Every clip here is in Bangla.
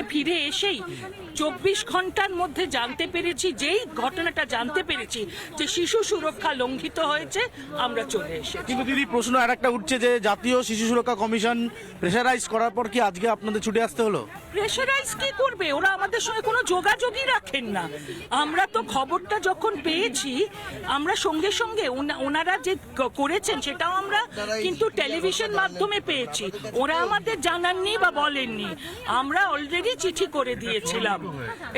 থেকে ফিরে এসেই চব্বিশ ঘণ্টার মধ্যে জানতে পেরেছি যেই ঘটনাটা জানতে পেরেছি যে শিশু সুরক্ষা লঙ্ঘিত হয়েছে আমরা চলে এসেছি। কিন্তু দিদি প্রশ্ন আর একটা উঠছে যে জাতীয় শিশু সুরক্ষা কমিশন প্রেশারাইজ করার পর কি আজকে আপনাদের ছুটে আসতে হলো? প্রেশারাইজ কি করবে? ওরা আমাদের সঙ্গে কোনো যোগাযোগই রাখেন না। আমরা তো খবরটা যখন পেয়েছি আমরা সঙ্গে সঙ্গে ওনারা যে করেছেন সেটাও আমরা কিন্তু টেলিভিশন মাধ্যমে পেয়েছি। ওরা আমাদের জানাননি বা বলেননি। আমরা অলরেডি চিঠি করে দিয়েছিলাম।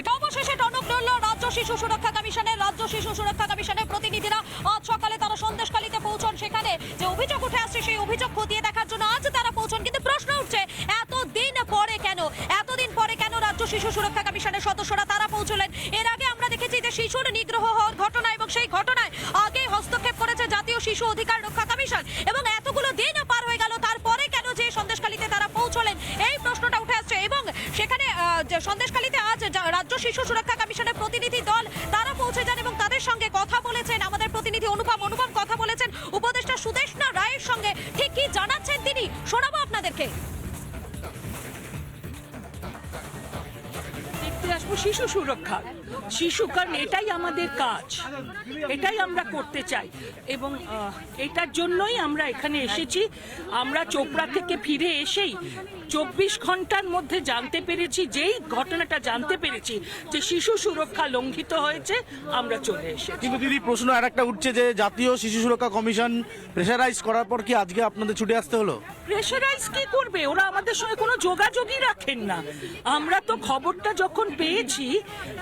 এটা অবশেষে টনক নড়ল রাজ্য শিশু সুরক্ষা কমিশনের, রাজ্য শিশু সুরক্ষা কমিশনের প্রতিনিধিরা আজ সকালে তারা সন্দেশখালীতে পৌঁছন। সেখানে যে অভিযোগ উঠে আসছে, সেই অভিযোগ খতিয়ে দেখার জন্য আজ তারা পৌঁছন। কিন্তু প্রশ্ন উঠছে, এতদিন পরে কেন? এতদিন পরে কেন রাজ্য শিশু সুরক্ষা কমিশনের সদস্যরা তারা পৌঁছলেন? এর আগে আমরা দেখেছি যে শিশুর নিগ্রহ হওয়ার ঘটনা এবং সেই ঘটনায় আগে হস্তক্ষেপ করেছে জাতীয় শিশু অধিকার প্রতিনিধি দল, তারা পৌঁছে যান এবং তাদের সঙ্গে কথা বলেছেন। আমাদের প্রতিনিধি অনুপম অনুপম কথা বলেছেন। উপদেষ্টা সুদেশনা রায়ের সঙ্গে ঠিক কি জানাচ্ছেন তিনি? শোনাবো আপনাদেরকে। শিশু সুরক্ষা। শিশু কারণ এটাই আমাদের কাজ। এটাই আমরা করতে চাই। এবং এটার জন্যই আমরা এখানে এসেছি। আমরা চোপড়া থেকে ফিরে এসেই চব্বিশ ঘণ্টার মধ্যে জানতে পেরেছি যেই ঘটনাটা জানতে পেরেছি যে শিশু সুরক্ষা লঙ্ঘিত হয়েছে আমরা চলে এসেছি। কিন্তু দিদি প্রশ্ন আর একটা উঠছে যে জাতীয় শিশু সুরক্ষা কমিশন প্রেশারাইজ করার পর কি আজকে আপনাদের ছুটে আসতে হলো? প্রেশারাইজ কি করবে? ওরা আমাদের সঙ্গে কোনো যোগাযোগই রাখেন না। আমরা তো খবরটা যখন পেয়েছি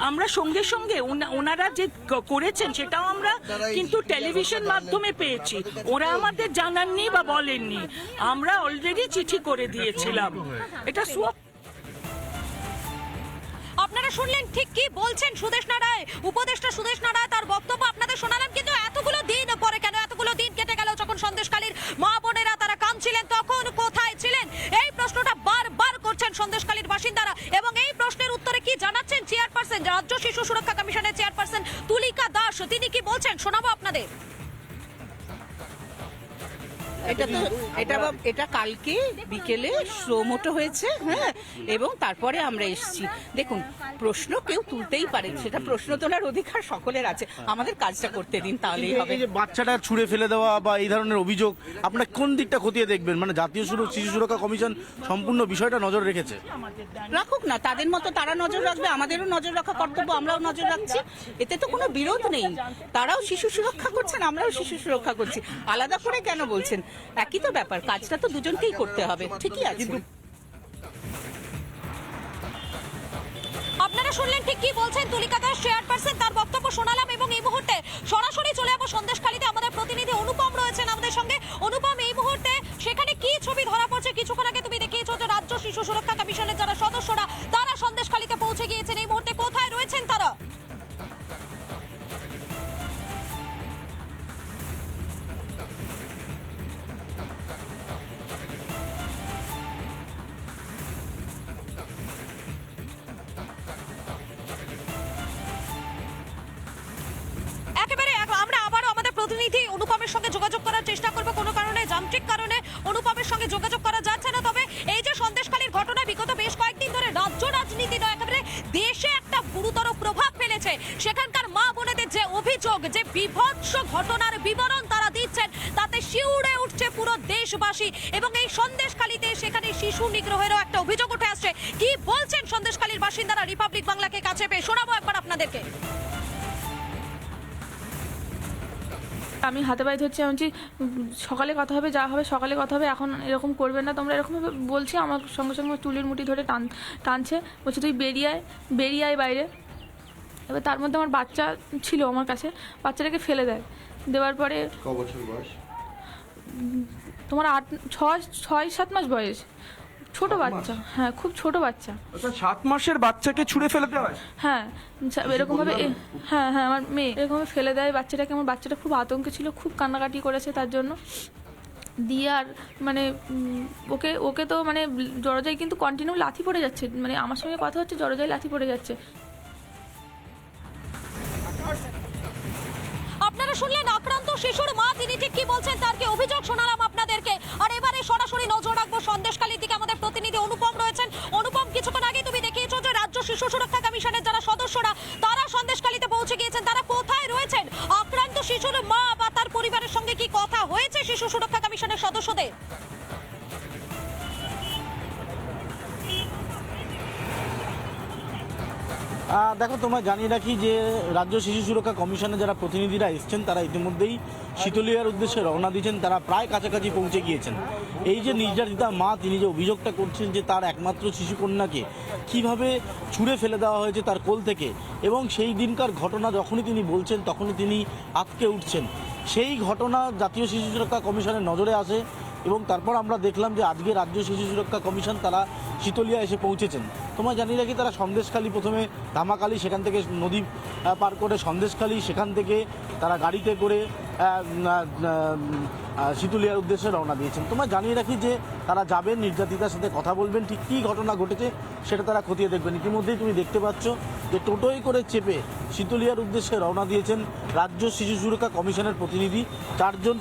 আমরা সঙ্গে সঙ্গে সঙ্গে ওনারা যে করেছেন সেটাও আমরা কিন্তু টেলিভিশন মাধ্যমে পেয়েছি। ওরা আমাদের জানাননি বা বলেননি। আমরা অলরেডি চিঠি করে দিয়েছিলাম। এটা আপনারা শুনলেন ঠিক কি বলছেন সুদেশনা রায় উপদেষ্টা সুদেশনা রায় তার বক্তব্য আপনাদের শোনালাম, কিন্তু এটা তো এটা এটা কালকে বিকেলে শ্রমোটো হয়েছে হ্যাঁ? এবং তারপরে আমরা এসেছি। দেখুন প্রশ্ন কেউ তুলতেই পারে সেটা প্রশ্ন তোলার অধিকার সকলের আছে। আমাদের কাজটা করতে দিন তাহলেই হবে। যে বাচ্চাটা ছুঁড়ে ফেলে দেওয়া বা এই ধরনের অভিযোগ আপনারা কোন দিকটা খতিয়ে দেখবেন? মানে জাতীয় সুর- শিশু সুরক্ষা কমিশন সম্পূর্ণ বিষয়টা নজর রেখেছে। রাখুক না তাদের মতো তারা নজর রাখবে আমাদেরও নজর রাখা কর্তব্য আমরাও নজর রাখছি। এতে তো কোনো বিরোধ নেই। তারাও শিশু সুরক্ষা করছেন আমরাও শিশু সুরক্ষা করছি। আলাদা করে কেন বলছেন? একই তো ব্যাপার কাজটা তো দুজনকেই করতে হবে ঠিকই আছে। আপনারা শুনলেন ঠিক কি বলছেন তুলিকা দাস চেয়ারপারসন তার বক্তব্য শোনালাম এবং এই মুহূর্তে সরাসরি চলে যাব সন্দেশখালীতে। আমাদের প্রতিনিধি অনুপম রয়েছেন আমাদের সঙ্গে। অনুপম এই মুহূর্তে সেখানে কি ছবি ধরা পড়ছে? কিছুক্ষণ আগে তুমি দেখিয়েছো যে রাজ্য শিশু সুরক্ষা কমিশনের যারা সদস্যরা প্রতিনিধি অনুপমের সঙ্গে যোগাযোগ করার চেষ্টা করব কোনো কারণে, যান্ত্রিক কারণে অনুপমের সঙ্গে যোগাযোগ করা যাচ্ছে না। তবে এই যে সন্দেশখালীর ঘটনা, বিগত বেশ কয়েকদিন ধরে রাজ্য রাজনীতি নয়, একেবারে দেশে একটা গুরুতর প্রভাব ফেলেছে। সেখানকার মা বোনেদের যে অভিযোগ, যে বিভৎস ঘটনার বিবরণ তারা দিচ্ছেন, তাতে শিউরে উঠছে পুরো দেশবাসী। এবং এই সন্দেশখালীতে সেখানে শিশু নিগ্রহেরও একটা অভিযোগ উঠে আসছে। কি বলছেন সন্দেশখালীর বাসিন্দারা রিপাবলিক বাংলাকে কাছে পেয়ে? শোনাবো একবার আপনাদেরকে। আমি হাতে পায়ে ধরছি আমি বলছি সকালে কথা হবে যা হবে সকালে কথা হবে এখন এরকম করবে না তোমরা এরকমভাবে বলছি আমার সঙ্গে সঙ্গে চুলের মুঠি ধরে টান টানছে বলছে তুই বেরিয়ে আয় বেরিয়ে আয় বাইরে। এবার তার মধ্যে আমার বাচ্চা ছিল আমার কাছে বাচ্চাটাকে ফেলে দেয় দেওয়ার পরে বয়স? তোমার আট ছয় ছয় সাত মাস বয়স। ছোট বাচ্চা। হ্যাঁ খুব ছোট বাচ্চা। আচ্ছা সাত মাসের বাচ্চাকে ছুঁড়ে ফেলে দেওয়া হয় হ্যাঁ এরকম এরকমভাবে হ্যাঁ হ্যাঁ আমার মেয়ে এরকমভাবে ফেলে দেয়। বাচ্চাটাকে আমার বাচ্চাটা খুব আতঙ্কে ছিল খুব কান্নাকাটি করেছে তার জন্য। দিয়ে আর মানে ওকে ওকে তো মানে জড়জাই কিন্তু কন্টিনিউ লাথি পড়ে যাচ্ছে। মানে আমার সঙ্গে কথা হচ্ছে জড়জাই লাথি পড়ে যাচ্ছে। শুনলেন আক্রান্ত শিশুর মা, তিনি ঠিক কি বলছেন তার কি অভিযোগ? শোনালাম আপনাদেরকে। আর এবারে সরাসরি নজর রাখব সন্দেশকালীর দিকে আমাদের প্রতিনিধি অনুপম রয়েছেন। অনুপম, কিছুক্ষণ আগে তুমি দেখিয়েছো শিশু সুরক্ষা কমিশনের যারা সদস্যরা দেখো তোমায় জানিয়ে রাখি যে রাজ্য শিশু সুরক্ষা কমিশনের যারা প্রতিনিধিরা এসছেন, তারা ইতিমধ্যেই শীতলিয়ার উদ্দেশ্যে রওনা দিয়েছেন। তারা প্রায় কাছাকাছি পৌঁছে গিয়েছেন। এই যে নির্যাতিতা মা, তিনি যে অভিযোগটা করছেন যে তার একমাত্র শিশুকন্যাকে কীভাবে ছুঁড়ে ফেলে দেওয়া হয়েছে তার কোল থেকে, এবং সেই দিনকার ঘটনা যখনই তিনি বলছেন, তখনই তিনি আটকে উঠছেন। সেই ঘটনা জাতীয় শিশু সুরক্ষা কমিশনের নজরে আসে। এবং তারপর আমরা দেখলাম যে আজকে রাজ্য শিশু সুরক্ষা কমিশন তারা শীতলিয়া এসে পৌঁছেছেন। তোমায় জানিয়ে রাখি, তারা সন্দেশখালী প্রথমে ধামাখালি সেখান থেকে নদী পার করে সন্দেশখালী সেখান থেকে তারা গাড়িতে করে শীতলিয়ার উদ্দেশ্যে রওনা দিয়েছেন। তোমায় জানিয়ে রাখি যে তারা যাবেন, নির্যাতিতার সাথে কথা বলবেন, ঠিক কী ঘটনা ঘটেছে সেটা তারা খতিয়ে দেখবেন। ইতিমধ্যেই তুমি দেখতে পাচ্ছ যে টোটোই করে চেপে শীতলিয়ার উদ্দেশ্যে রওনা দিয়েছেন রাজ্য শিশু সুরক্ষা কমিশনের প্রতিনিধি। চারজন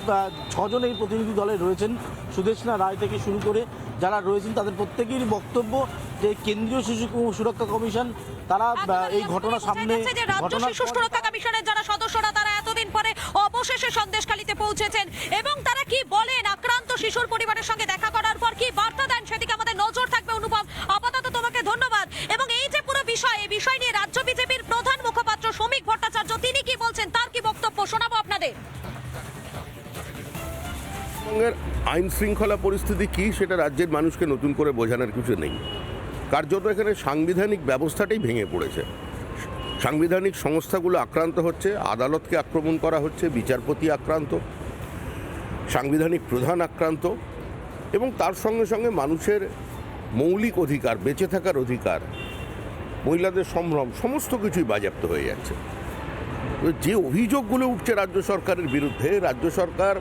ছজন এই প্রতিনিধি দলে রয়েছেন সুদেশনা রায় থেকে শুরু করে যারা রয়েছেন তাদের প্রত্যেকেরই বক্তব্য যে কেন্দ্রীয় শিশু সুরক্ষা কমিশন তারা এই ঘটনা সামনে শিশু সুরক্ষা কমিশনের যারা সদস্যরা তারা এতদিন পরে অবশেষে সন্দেশখালীতে পৌঁছেছেন। এবং তারা কি বলেন? আক্রান্ত শিশুর পরিবারের সঙ্গে দেখা করার পর কি বার্তা দেন? সেদিকে আমাদের নজর থাকবে অনুভব আপাতত তোমাকে ধন্যবাদ। এবং এই যে পুরো বিষয় এই বিষয় নিয়ে পশ্চিমবঙ্গের আইন শৃঙ্খলা পরিস্থিতি কি সেটা রাজ্যের মানুষকে নতুন করে বোঝানোর কিছু নেই। কার্যত এখানে সাংবিধানিক ব্যবস্থাটাই ভেঙে পড়েছে। সাংবিধানিক সংস্থাগুলো আক্রান্ত হচ্ছে, আদালতকে আক্রমণ করা হচ্ছে, বিচারপতি আক্রান্ত, সাংবিধানিক প্রধান আক্রান্ত এবং তার সঙ্গে সঙ্গে মানুষের মৌলিক অধিকার, বেঁচে থাকার অধিকার, মহিলাদের সম্ভ্রম, সমস্ত কিছুই বাজেয়াপ্ত হয়ে যাচ্ছে। যে অভিযোগগুলো উঠছে রাজ্য সরকারের বিরুদ্ধে, রাজ্য সরকার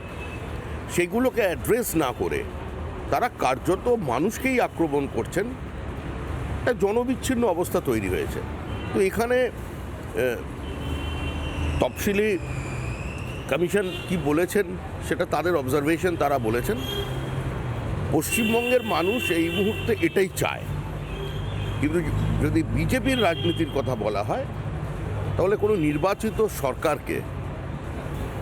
সেগুলোকে অ্যাড্রেস না করে তারা কার্যত মানুষকেই আক্রমণ করছেন। একটা জনবিচ্ছিন্ন অবস্থা তৈরি হয়েছে। তো এখানে তফসিলি কমিশন কি বলেছেন সেটা তাদের অবজারভেশন তারা বলেছেন। পশ্চিমবঙ্গের মানুষ এই মুহূর্তে এটাই চায়। কিন্তু যদি বিজেপির রাজনীতির কথা বলা হয়, তাহলে কোনো নির্বাচিত সরকারকে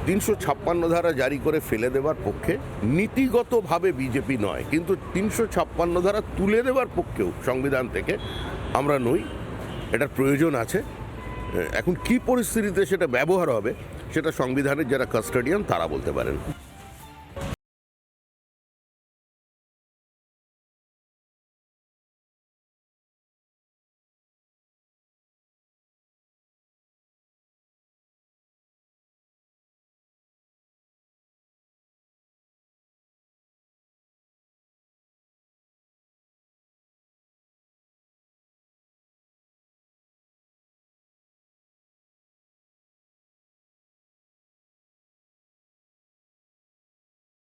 তিনশো ছাপ্পান্ন ধারা জারি করে ফেলে দেওয়ার পক্ষে নীতিগতভাবে বিজেপি নয়, কিন্তু তিনশো ছাপ্পান্ন ধারা তুলে দেওয়ার পক্ষেও সংবিধান থেকে আমরা নই। এটার প্রয়োজন আছে। এখন কি পরিস্থিতিতে সেটা ব্যবহার হবে, সেটা সংবিধানের যারা কাস্টাডিয়ান তারা বলতে পারেন।